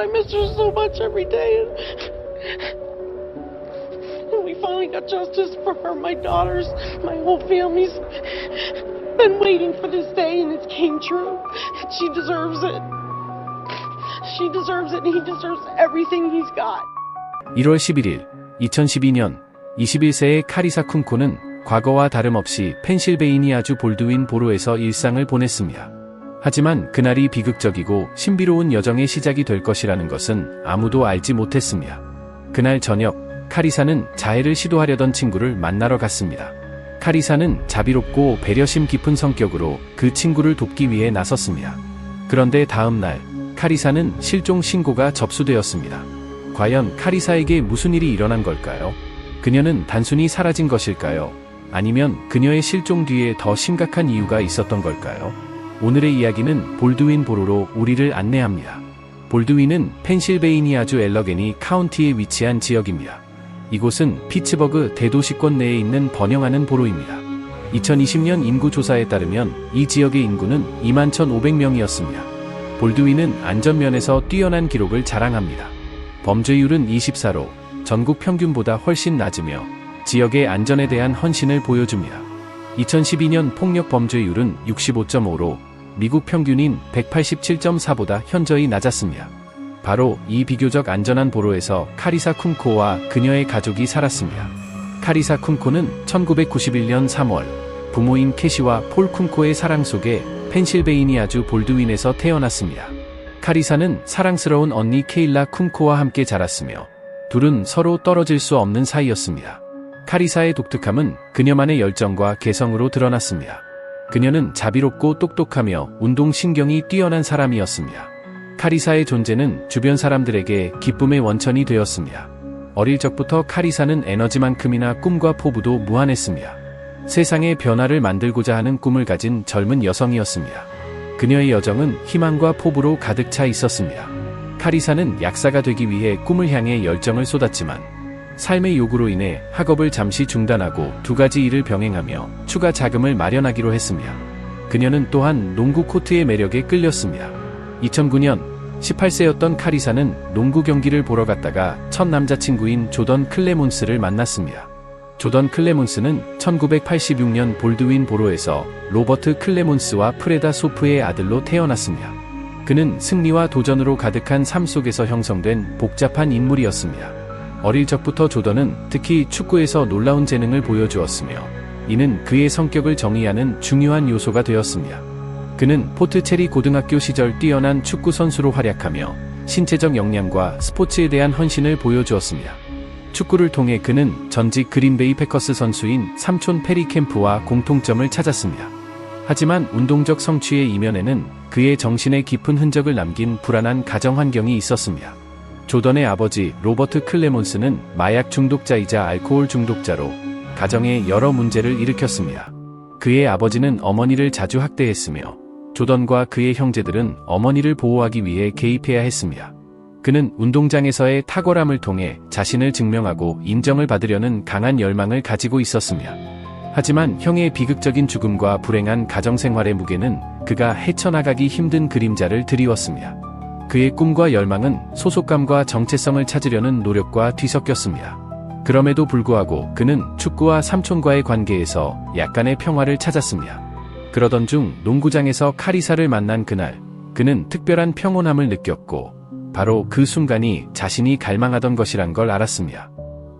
I miss her so much every day. And we finally got justice for her. My daughters, my whole family's been waiting for this day, and it came true. She deserves it. She deserves it, and he deserves everything he's got. 1월 11일 2012년 21세의 카리사 쿤코는 과거와 다름없이 펜실베이니아주 볼드윈 보로에서 일상을 보냈습니다. 하지만 그날이 비극적이고 신비로운 여정의 시작이 될 것이라는 것은 아무도 알지 못했습니다. 그날 저녁 카리사는 자해를 시도하려던 친구를 만나러 갔습니다. 카리사는 자비롭고 배려심 깊은 성격으로 그 친구를 돕기 위해 나섰습니다. 그런데 다음 날 카리사는 실종 신고가 접수되었습니다. 과연 카리사에게 무슨 일이 일어난 걸까요? 그녀는 단순히 사라진 것일까요? 아니면 그녀의 실종 뒤에 더 심각한 이유가 있었던 걸까요? 오늘의 이야기는 볼드윈 보로로 우리를 안내합니다. 볼드윈은 펜실베이니아주 엘러게니 카운티에 위치한 지역입니다. 이곳은 피츠버그 대도시권 내에 있는 번영하는 보로입니다. 2020년 인구 조사에 따르면 이 지역의 인구는 21,500명이었습니다. 볼드윈은 안전면에서 뛰어난 기록을 자랑합니다. 범죄율은 24로 전국 평균보다 훨씬 낮으며 지역의 안전에 대한 헌신을 보여줍니다. 2012년 폭력 범죄율은 65.5로 미국 평균인 187.4보다 현저히 낮았습니다. 바로 이 비교적 안전한 보로에서 카리사 쿤코와 그녀의 가족이 살았습니다. 카리사 쿤코는 1991년 3월 부모인 캐시와 폴 쿤코의 사랑 속에 펜실베이니아주 볼드윈에서 태어났습니다. 카리사는 사랑스러운 언니 케일라 쿤코와 함께 자랐으며 둘은 서로 떨어질 수 없는 사이였습니다. 카리사의 독특함은 그녀만의 열정과 개성으로 드러났습니다. 그녀는 자비롭고 똑똑하며 운동신경이 뛰어난 사람이었습니다. 카리사의 존재는 주변 사람들에게 기쁨의 원천이 되었습니다. 어릴 적부터 카리사는 에너지만큼이나 꿈과 포부도 무한했습니다. 세상의 변화를 만들고자 하는 꿈을 가진 젊은 여성이었습니다. 그녀의 여정은 희망과 포부로 가득 차 있었습니다. 카리사는 약사가 되기 위해 꿈을 향해 열정을 쏟았지만 삶의 요구로 인해 학업을 잠시 중단하고 두 가지 일을 병행하며 추가 자금을 마련하기로 했습니다. 그녀는 또한 농구 코트의 매력에 끌렸습니다. 2009년 18세였던 카리사는 농구 경기를 보러 갔다가 첫 남자친구인 조던 클레몬스를 만났습니다. 조던 클레몬스는 1986년 볼드윈 보로에서 로버트 클레몬스와 프레다 소프의 아들로 태어났습니다. 그는 승리와 도전으로 가득한 삶 속에서 형성된 복잡한 인물이었습니다. 어릴 적부터 조던은 특히 축구에서 놀라운 재능을 보여주었으며 이는 그의 성격을 정의하는 중요한 요소가 되었습니다. 그는 포트체리 고등학교 시절 뛰어난 축구 선수로 활약하며 신체적 역량과 스포츠에 대한 헌신을 보여주었습니다. 축구를 통해 그는 전직 그린베이 패커스 선수인 삼촌 페리 캠프와 공통점을 찾았습니다. 하지만 운동적 성취의 이면에는 그의 정신에 깊은 흔적을 남긴 불안한 가정 환경이 있었습니다. 조던의 아버지 로버트 클레몬스는 마약 중독자이자 알코올 중독자로 가정에 여러 문제를 일으켰습니다. 그의 아버지는 어머니를 자주 학대했으며 조던과 그의 형제들은 어머니를 보호하기 위해 개입해야 했습니다. 그는 운동장에서의 탁월함을 통해 자신을 증명하고 인정을 받으려는 강한 열망을 가지고 있었습니다. 하지만 형의 비극적인 죽음과 불행한 가정생활의 무게는 그가 헤쳐나가기 힘든 그림자를 드리웠습니다. 그의 꿈과 열망은 소속감과 정체성을 찾으려는 노력과 뒤섞였습니다. 그럼에도 불구하고 그는 축구와 삼촌과의 관계에서 약간의 평화를 찾았습니다. 그러던 중 농구장에서 카리사를 만난 그날, 그는 특별한 평온함을 느꼈고, 바로 그 순간이 자신이 갈망하던 것이란 걸 알았습니다.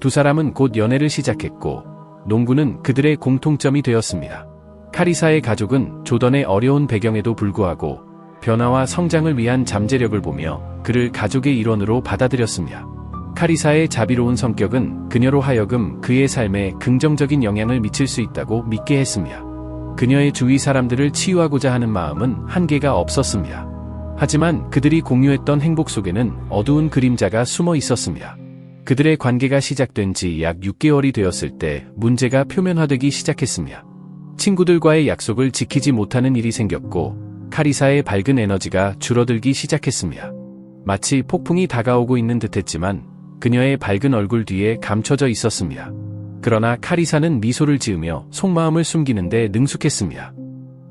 두 사람은 곧 연애를 시작했고, 농구는 그들의 공통점이 되었습니다. 카리사의 가족은 조던의 어려운 배경에도 불구하고 변화와 성장을 위한 잠재력을 보며 그를 가족의 일원으로 받아들였습니다. 카리사의 자비로운 성격은 그녀로 하여금 그의 삶에 긍정적인 영향을 미칠 수 있다고 믿게 했습니다. 그녀의 주위 사람들을 치유하고자 하는 마음은 한계가 없었습니다. 하지만 그들이 공유했던 행복 속에는 어두운 그림자가 숨어 있었습니다. 그들의 관계가 시작된 지 약 6개월이 되었을 때 문제가 표면화되기 시작했습니다. 친구들과의 약속을 지키지 못하는 일이 생겼고 카리사의 밝은 에너지가 줄어들기 시작했습니다. 마치 폭풍이 다가오고 있는 듯했지만 그녀의 밝은 얼굴 뒤에 감춰져 있었습니다. 그러나 카리사는 미소를 지으며 속마음을 숨기는데 능숙했습니다.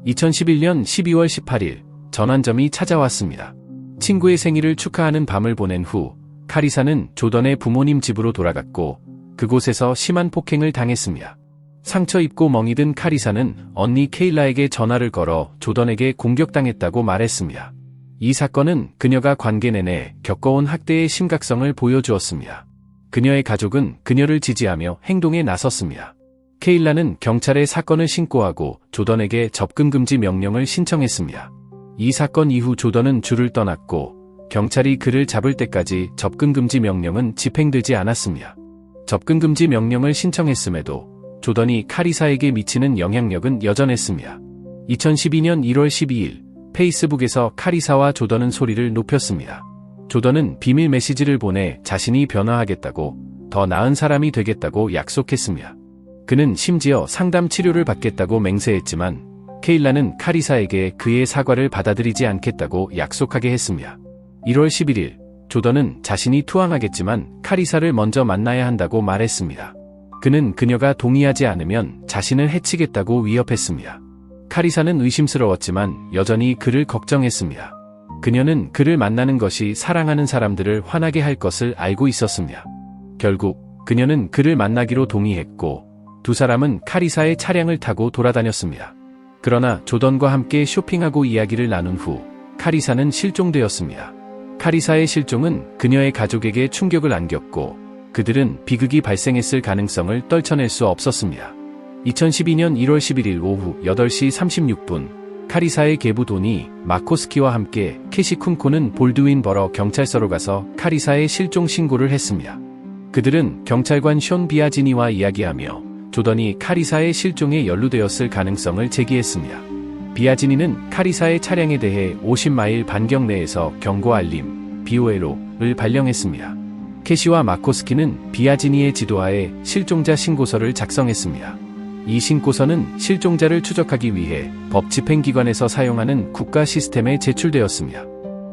2011년 12월 18일 전환점이 찾아왔습니다. 친구의 생일을 축하하는 밤을 보낸 후 카리사는 조던의 부모님 집으로 돌아갔고 그곳에서 심한 폭행을 당했습니다. 상처 입고 멍이 든 카리사는 언니 케일라에게 전화를 걸어 조던에게 공격당했다고 말했습니다. 이 사건은 그녀가 관계 내내 겪어온 학대의 심각성을 보여주었습니다. 그녀의 가족은 그녀를 지지하며 행동에 나섰습니다. 케일라는 경찰에 사건을 신고하고 조던에게 접근 금지 명령을 신청했습니다. 이 사건 이후 조던은 줄을 떠났고 경찰이 그를 잡을 때까지 접근 금지 명령은 집행되지 않았습니다. 접근 금지 명령을 신청했음에도 조던이 카리사에게 미치는 영향력은 여전했습니다. 2012년 1월 12일 페이스북에서 카리사와 조던은 소리를 높였습니다. 조던은 비밀 메시지를 보내 자신이 변화하겠다고 더 나은 사람이 되겠다고 약속했습니다. 그는 심지어 상담 치료를 받겠다고 맹세했지만 케일라는 카리사에게 그의 사과를 받아들이지 않겠다고 약속하게 했습니다. 1월 11일 조던은 자신이 투항하겠지만 카리사를 먼저 만나야 한다고 말했습니다. 그는 그녀가 동의하지 않으면 자신을 해치겠다고 위협했습니다. 카리사는 의심스러웠지만 여전히 그를 걱정했습니다. 그녀는 그를 만나는 것이 사랑하는 사람들을 화나게 할 것을 알고 있었습니다. 결국 그녀는 그를 만나기로 동의했고 두 사람은 카리사의 차량을 타고 돌아다녔습니다. 그러나 조던과 함께 쇼핑하고 이야기를 나눈 후 카리사는 실종되었습니다. 카리사의 실종은 그녀의 가족에게 충격을 안겼고 그들은 비극이 발생했을 가능성을 떨쳐낼 수 없었습니다. 2012년 1월 11일 오후 8시 36분 카리사의 계부 도니 마코스키와 함께 캐시 쿰코는 볼드윈 버러 경찰서로 가서 카리사의 실종 신고를 했습니다. 그들은 경찰관 숀 비아지니와 이야기하며 조던이 카리사의 실종에 연루되었을 가능성을 제기했습니다. 비아지니는 카리사의 차량에 대해 50마일 반경 내에서 경고 알림, BOLO를 발령했습니다. 캐시와 마코스키는 비아지니의 지도하에 실종자 신고서를 작성했습니다. 이 신고서는 실종자를 추적하기 위해 법 집행기관에서 사용하는 국가 시스템에 제출되었습니다.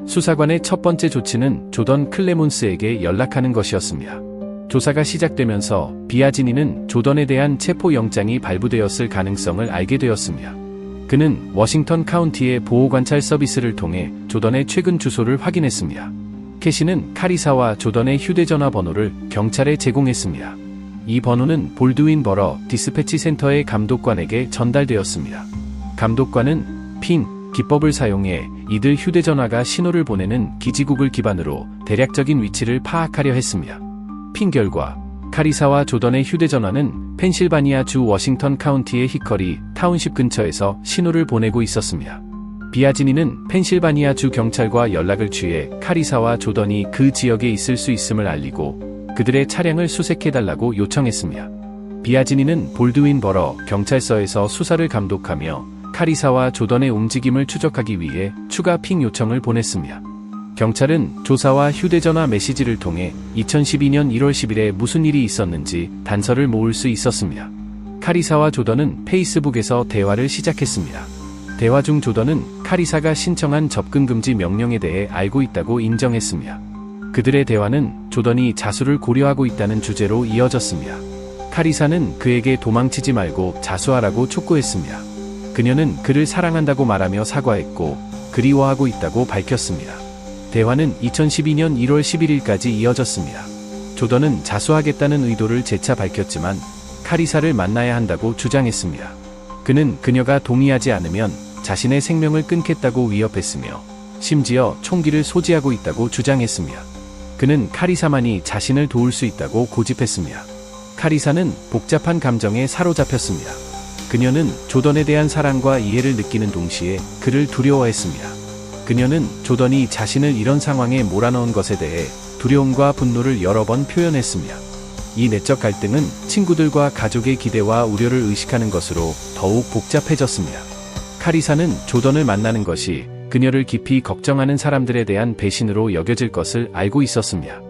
수사관의 첫 번째 조치는 조던 클레몬스에게 연락하는 것이었습니다. 조사가 시작되면서 비아지니는 조던에 대한 체포영장이 발부되었을 가능성을 알게 되었습니다. 그는 워싱턴 카운티의 보호관찰 서비스를 통해 조던의 최근 주소를 확인했습니다. 캐시는 카리사와 조던의 휴대전화 번호를 경찰에 제공했습니다. 이 번호는 볼드윈 버러 디스패치 센터의 감독관에게 전달되었습니다. 감독관은 핑 기법을 사용해 이들 휴대전화가 신호를 보내는 기지국을 기반으로 대략적인 위치를 파악하려 했습니다. 핑 결과 카리사와 조던의 휴대전화는 펜실바니아 주 워싱턴 카운티의 히커리 타운십 근처에서 신호를 보내고 있었습니다. 비아지니는 펜실바니아 주 경찰과 연락을 취해 카리사와 조던이 그 지역에 있을 수 있음을 알리고 그들의 차량을 수색해달라고 요청했습니다. 비아지니는 볼드윈 버러 경찰서에서 수사를 감독하며 카리사와 조던의 움직임을 추적하기 위해 추가 핑 요청을 보냈습니다. 경찰은 조사와 휴대전화 메시지를 통해 2012년 1월 10일에 무슨 일이 있었는지 단서를 모을 수 있었습니다. 카리사와 조던은 페이스북에서 대화를 시작했습니다. 대화 중 조던은 카리사가 신청한 접근 금지 명령에 대해 알고 있다고 인정했습니다. 그들의 대화는 조던이 자수를 고려하고 있다는 주제로 이어졌습니다. 카리사는 그에게 도망치지 말고 자수하라고 촉구했습니다. 그녀는 그를 사랑한다고 말하며 사과했고 그리워하고 있다고 밝혔습니다. 대화는 2012년 1월 11일까지 이어졌습니다. 조던은 자수하겠다는 의도를 재차 밝혔지만 카리사를 만나야 한다고 주장했습니다. 그는 그녀가 동의하지 않으면 자신의 생명을 끊겠다고 위협했으며 심지어 총기를 소지하고 있다고 주장했습니다. 그는 카리사만이 자신을 도울 수 있다고 고집했습니다. 카리사는 복잡한 감정에 사로잡혔습니다. 그녀는 조던에 대한 사랑과 이해를 느끼는 동시에 그를 두려워했습니다. 그녀는 조던이 자신을 이런 상황에 몰아넣은 것에 대해 두려움과 분노를 여러 번 표현했습니다. 이 내적 갈등은 친구들과 가족의 기대와 우려를 의식하는 것으로 더욱 복잡해졌습니다. 카리사는 조던을 만나는 것이 그녀를 깊이 걱정하는 사람들에 대한 배신으로 여겨질 것을 알고 있었습니다.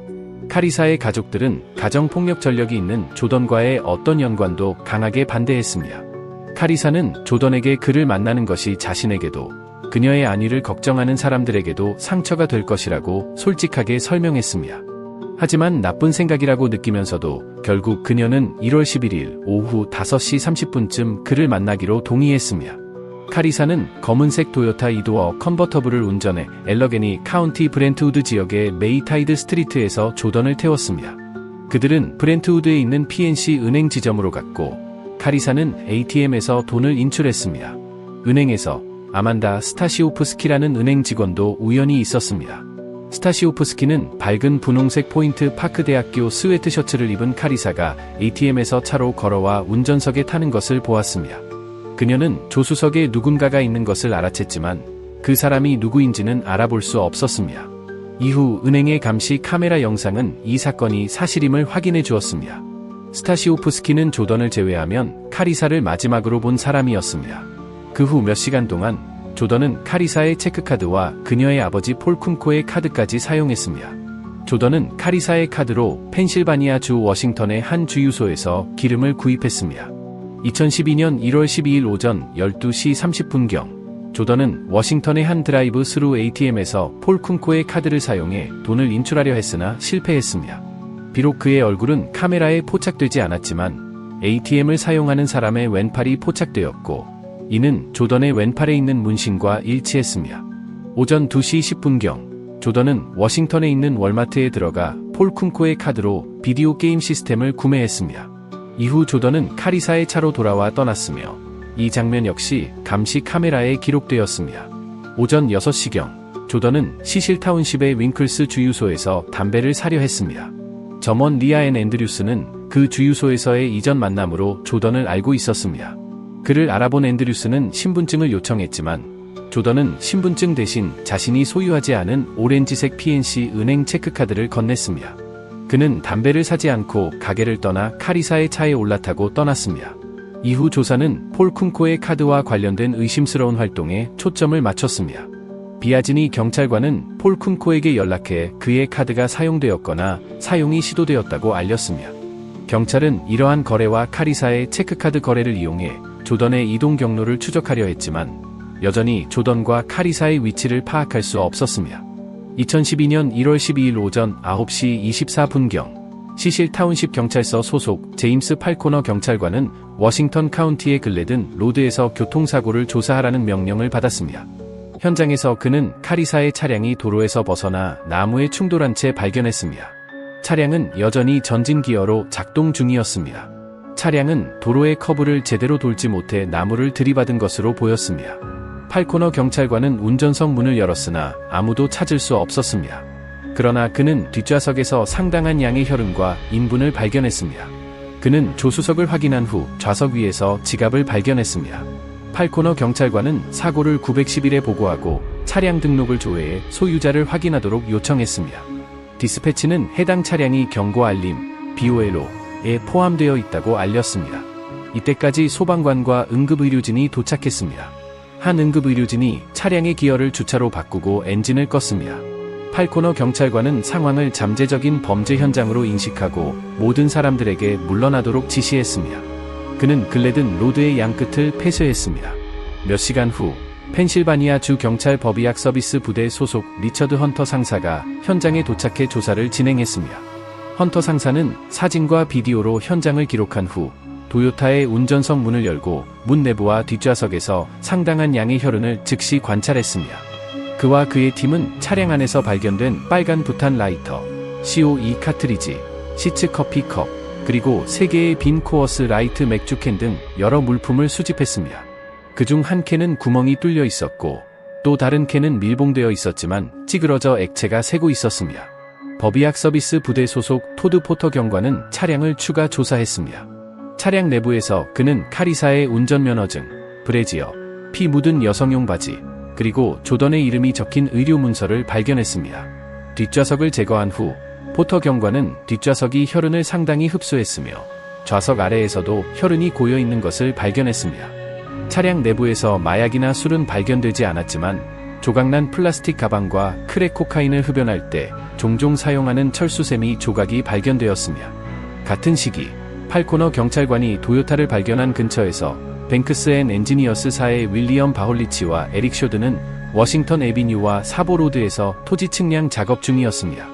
카리사의 가족들은 가정폭력 전력이 있는 조던과의 어떤 연관도 강하게 반대했습니다. 카리사는 조던에게 그를 만나는 것이 자신에게도 그녀의 안위를 걱정하는 사람들에게도 상처가 될 것이라고 솔직하게 설명했습니다. 하지만 나쁜 생각이라고 느끼면서도 결국 그녀는 1월 11일 오후 5시 30분쯤 그를 만나기로 동의했습니다. 카리사는 검은색 토요타 이도어 컨버터블을 운전해 엘러게니 카운티 브렌트우드 지역의 메이타이드 스트리트에서 조던을 태웠습니다. 그들은 브렌트우드에 있는 PNC 은행 지점으로 갔고 카리사는 ATM에서 돈을 인출했습니다. 은행에서 아만다 스타시오프스키라는 은행 직원도 우연히 있었습니다. 스타시오프스키는 밝은 분홍색 포인트 파크 대학교 스웨트 셔츠를 입은 카리사가 ATM에서 차로 걸어와 운전석에 타는 것을 보았습니다. 그녀는 조수석에 누군가가 있는 것을 알아챘지만 그 사람이 누구인지는 알아볼 수 없었습니다. 이후 은행의 감시 카메라 영상은 이 사건이 사실임을 확인해 주었습니다. 스타시오프스키는 조던을 제외하면 카리사를 마지막으로 본 사람이었습니다. 그 후 몇 시간 동안 조던은 카리사의 체크카드와 그녀의 아버지 폴 쿰코의 카드까지 사용했습니다. 조던은 카리사의 카드로 펜실바니아 주 워싱턴의 한 주유소에서 기름을 구입했습니다. 2012년 1월 12일 오전 12시 30분경 조던은 워싱턴의 한 드라이브 스루 ATM에서 폴 쿰코의 카드를 사용해 돈을 인출하려 했으나 실패했습니다. 비록 그의 얼굴은 카메라에 포착되지 않았지만 ATM을 사용하는 사람의 왼팔이 포착되었고 이는 조던의 왼팔에 있는 문신과 일치했습니다. 오전 2시 10분경 조던은 워싱턴에 있는 월마트에 들어가 폴 쿰코의 카드로 비디오 게임 시스템을 구매했습니다. 이후 조던은 카리사의 차로 돌아와 떠났으며 이 장면 역시 감시 카메라에 기록되었습니다. 오전 6시경 조던은 시실 타운십의 윙클스 주유소에서 담배를 사려 했습니다. 점원 리아 앤 앤드류스는 그 주유소에서의 이전 만남으로 조던을 알고 있었습니다. 그를 알아본 앤드류스는 신분증을 요청했지만 조던은 신분증 대신 자신이 소유하지 않은 오렌지색 PNC 은행 체크카드를 건넸습니다. 그는 담배를 사지 않고 가게를 떠나 카리사의 차에 올라타고 떠났습니다. 이후 조사는 폴 쿰코의 카드와 관련된 의심스러운 활동에 초점을 맞췄습니다. 비아지니 경찰관은 폴 쿰코에게 연락해 그의 카드가 사용되었거나 사용이 시도되었다고 알렸습니다. 경찰은 이러한 거래와 카리사의 체크카드 거래를 이용해 조던의 이동 경로를 추적하려 했지만 여전히 조던과 카리사의 위치를 파악할 수 없었습니다. 2012년 1월 12일 오전 9시 24분경 시실 타운십 경찰서 소속 제임스 팔코너 경찰관은 워싱턴 카운티의 글래든 로드에서 교통사고를 조사하라는 명령을 받았습니다. 현장에서 그는 카리사의 차량이 도로에서 벗어나 나무에 충돌한 채 발견했습니다. 차량은 여전히 전진 기어로 작동 중이었습니다. 차량은 도로의 커브를 제대로 돌지 못해 나무를 들이받은 것으로 보였습니다. 팔코너 경찰관은 운전석 문을 열었으나 아무도 찾을 수 없었습니다. 그러나 그는 뒷좌석에서 상당한 양의 혈흔과 인분을 발견했습니다. 그는 조수석을 확인한 후 좌석 위에서 지갑을 발견했습니다. 팔코너 경찰관은 사고를 911에 보고하고 차량 등록을 조회해 소유자를 확인하도록 요청했습니다. 디스패치는 해당 차량이 경고 알림, BOLO에 포함되어 있다고 알렸습니다. 이때까지 소방관과 응급의료진이 도착했습니다. 한 응급의료진이 차량의 기어를 주차로 바꾸고 엔진을 껐습니다. 팔코너 경찰관은 상황을 잠재적인 범죄 현장으로 인식하고 모든 사람들에게 물러나도록 지시했습니다. 그는 글래든 로드의 양끝을 폐쇄했습니다. 몇 시간 후 펜실바니아 주 경찰 법의학 서비스 부대 소속 리처드 헌터 상사가 현장에 도착해 조사를 진행했습니다. 헌터 상사는 사진과 비디오로 현장을 기록한 후 도요타의 운전석 문을 열고 문 내부와 뒷좌석에서 상당한 양의 혈흔을 즉시 관찰했습니다. 그와 그의 팀은 차량 안에서 발견된 빨간 부탄 라이터, CO2 카트리지, 시츠 커피 컵, 그리고 3개의 빈 코어스 라이트 맥주 캔 등 여러 물품을 수집했습니다. 그중 한 캔은 구멍이 뚫려 있었고 또 다른 캔은 밀봉되어 있었지만 찌그러져 액체가 새고 있었습니다. 법의학 서비스 부대 소속 토드 포터 경관은 차량을 추가 조사했습니다. 차량 내부에서 그는 카리사의 운전면허증, 브레지어, 피 묻은 여성용 바지, 그리고 조던의 이름이 적힌 의료 문서를 발견했습니다. 뒷좌석을 제거한 후 포터 경관은 뒷좌석이 혈흔을 상당히 흡수했으며 좌석 아래에서도 혈흔이 고여 있는 것을 발견했습니다. 차량 내부에서 마약이나 술은 발견되지 않았지만 조각난 플라스틱 가방과 크랙 코카인을 흡연할 때 종종 사용하는 철수세미 조각이 발견되었습니다. 같은 시기 팔코너 경찰관이 도요타를 발견한 근처에서 뱅크스 앤 엔지니어스사의 윌리엄 바홀리치와 에릭 쇼드는 워싱턴 에비뉴와 사보로드에서 토지 측량 작업 중이었습니다.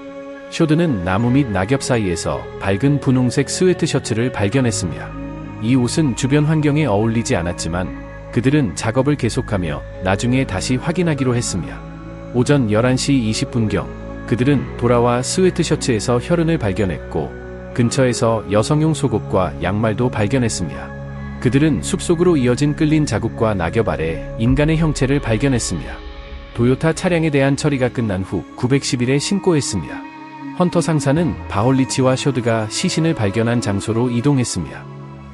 쇼드는 나무 및 낙엽 사이에서 밝은 분홍색 스웨트 셔츠를 발견했습니다. 이 옷은 주변 환경에 어울리지 않았지만 그들은 작업을 계속하며 나중에 다시 확인하기로 했습니다. 오전 11시 20분경 그들은 돌아와 스웨트 셔츠에서 혈흔을 발견했고 근처에서 여성용 속옷과 양말도 발견했습니다. 그들은 숲속으로 이어진 끌린 자국과 낙엽 아래 인간의 형체를 발견했습니다. 도요타 차량에 대한 처리가 끝난 후 910일에 신고했습니다. 헌터 상사는 바홀리치와 쇼드가 시신을 발견한 장소로 이동했습니다.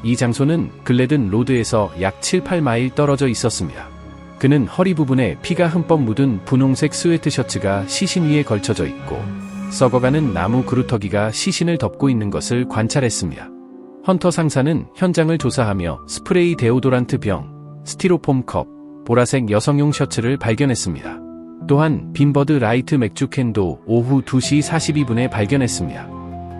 이 장소는 글래든 로드에서 약 7, 8마일 떨어져 있었습니다. 그는 허리 부분에 피가 흠뻑 묻은 분홍색 스웨트 셔츠가 시신 위에 걸쳐져 있고 썩어가는 나무 그루터기가 시신을 덮고 있는 것을 관찰했습니다. 헌터 상사는 현장을 조사하며 스프레이 데오도란트 병, 스티로폼 컵, 보라색 여성용 셔츠를 발견했습니다. 또한 빈버드 라이트 맥주 캔도 오후 2시 42분에 발견했습니다.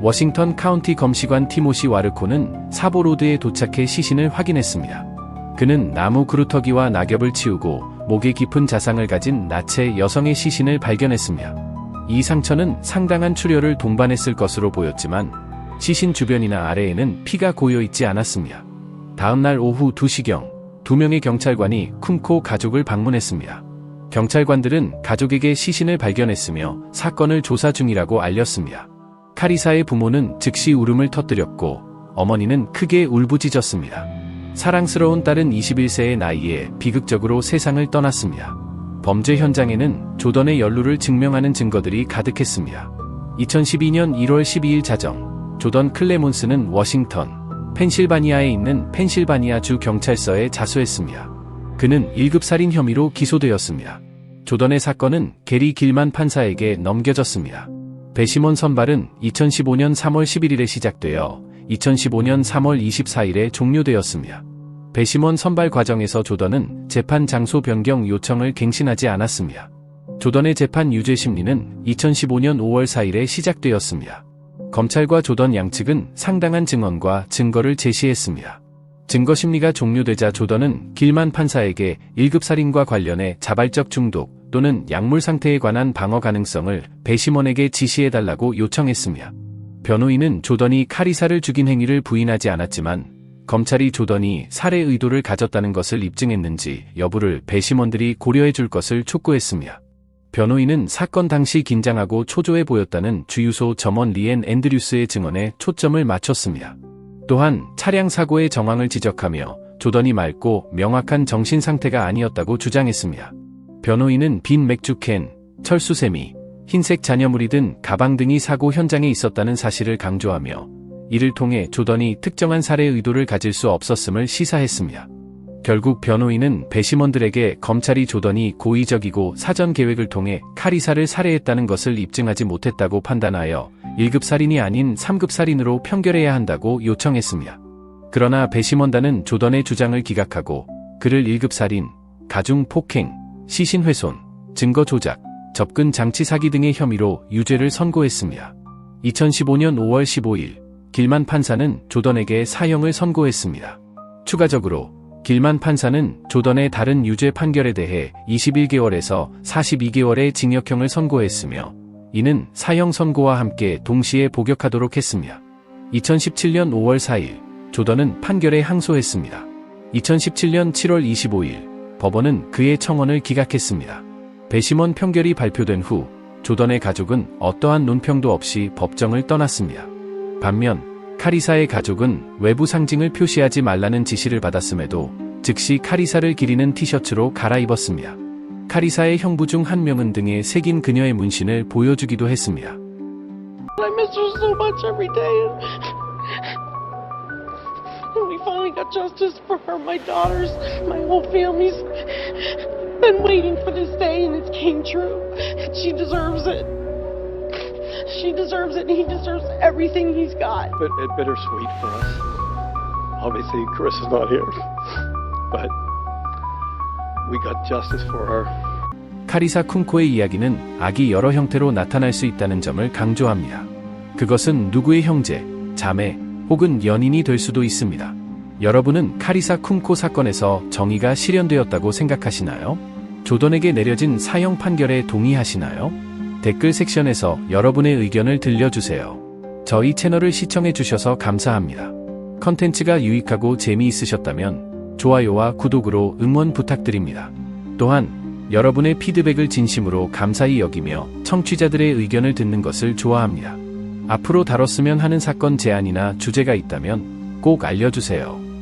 워싱턴 카운티 검시관 티모시 와르코는 사보로드에 도착해 시신을 확인했습니다. 그는 나무 그루터기와 낙엽을 치우고 목에 깊은 자상을 가진 나체 여성의 시신을 발견했습니다. 이 상처는 상당한 출혈을 동반했을 것으로 보였지만 시신 주변이나 아래에는 피가 고여 있지 않았습니다. 다음 날 오후 2시경 두 명의 경찰관이 쿰코 가족을 방문했습니다. 경찰관들은 가족에게 시신을 발견했으며 사건을 조사 중이라고 알렸습니다. 카리사의 부모는 즉시 울음을 터뜨렸고 어머니는 크게 울부짖었습니다. 사랑스러운 딸은 21세의 나이에 비극적으로 세상을 떠났습니다. 범죄 현장에는 조던의 연루를 증명하는 증거들이 가득했습니다. 2012년 1월 12일 자정, 조던 클레몬스는 워싱턴, 펜실바니아에 있는 펜실바니아 주 경찰서에 자수했습니다. 그는 1급 살인 혐의로 기소되었습니다. 조던의 사건은 게리 길만 판사에게 넘겨졌습니다. 배심원 선발은 2015년 3월 11일에 시작되어 2015년 3월 24일에 종료되었습니다. 배심원 선발 과정에서 조던은 재판 장소 변경 요청을 갱신하지 않았습니다. 조던의 재판 유죄 심리는 2015년 5월 4일에 시작되었습니다. 검찰과 조던 양측은 상당한 증언과 증거를 제시했습니다. 증거 심리가 종료되자 조던은 길만 판사에게 1급 살인과 관련해 자발적 중독 또는 약물 상태에 관한 방어 가능성을 배심원에게 지시해달라고 요청했습니다. 변호인은 조던이 카리사를 죽인 행위를 부인하지 않았지만 검찰이 조던이 살해 의도를 가졌다는 것을 입증했는지 여부를 배심원들이 고려해 줄 것을 촉구했습니다. 변호인은 사건 당시 긴장하고 초조해 보였다는 주유소 점원 리엔 앤드류스의 증언에 초점을 맞췄습니다. 또한 차량 사고의 정황을 지적하며 조던이 맑고 명확한 정신 상태가 아니었다고 주장했습니다. 변호인은 빈 맥주캔, 철수세미, 흰색 잔여물이 든 가방 등이 사고 현장에 있었다는 사실을 강조하며 이를 통해 조던이 특정한 살해 의도를 가질 수 없었음을 시사했습니다. 결국 변호인은 배심원들에게 검찰이 조던이 고의적이고 사전 계획을 통해 카리사를 살해했다는 것을 입증하지 못했다고 판단하여 1급 살인이 아닌 3급 살인으로 평결해야 한다고 요청했습니다. 그러나 배심원단은 조던의 주장을 기각하고 그를 1급 살인, 가중 폭행, 시신 훼손, 증거 조작, 접근 장치 사기 등의 혐의로 유죄를 선고했습니다. 2015년 5월 15일 길만 판사는 조던에게 사형을 선고했습니다. 추가적으로 길만 판사는 조던의 다른 유죄 판결에 대해 21개월에서 42개월의 징역형을 선고했으며 이는 사형 선고와 함께 동시에 복역하도록 했습니다. 2017년 5월 4일 조던은 판결에 항소했습니다. 2017년 7월 25일 법원은 그의 청원을 기각했습니다. 배심원 판결이 발표된 후 조던의 가족은 어떠한 논평도 없이 법정을 떠났습니다. 반면 카리사의 가족은 외부 상징을 표시하지 말라는 지시를 받았음에도 즉시 카리사를 기리는 티셔츠로 갈아입었습니다. 카리사의 형부 중 한 명은 등에 새긴 그녀의 문신을 보여주기도 했습니다. I miss her so much every day. And we finally got justice for her. My daughters, my whole family's been waiting for this day, and it came true. She deserves it. She deserves it, and he deserves everything he's got. bit, bit bittersweet for us. Obviously, Carissa's not here, but we got justice for her. 카리사 쿵코의 이야기는 악이 여러 형태로 나타날 수 있다는 점을 강조합니다. 그것은 누구의 형제, 자매, 혹은 연인이 될 수도 있습니다. 여러분은 카리사 쿵코 사건에서 정의가 실현되었다고 생각하시나요? 조던에게 내려진 사형 판결에 동의하시나요? 댓글 섹션에서 여러분의 의견을 들려주세요. 저희 채널을 시청해주셔서 감사합니다. 컨텐츠가 유익하고 재미있으셨다면 좋아요와 구독으로 응원 부탁드립니다. 또한 여러분의 피드백을 진심으로 감사히 여기며 청취자들의 의견을 듣는 것을 좋아합니다. 앞으로 다뤘으면 하는 사건 제안이나 주제가 있다면 꼭 알려주세요.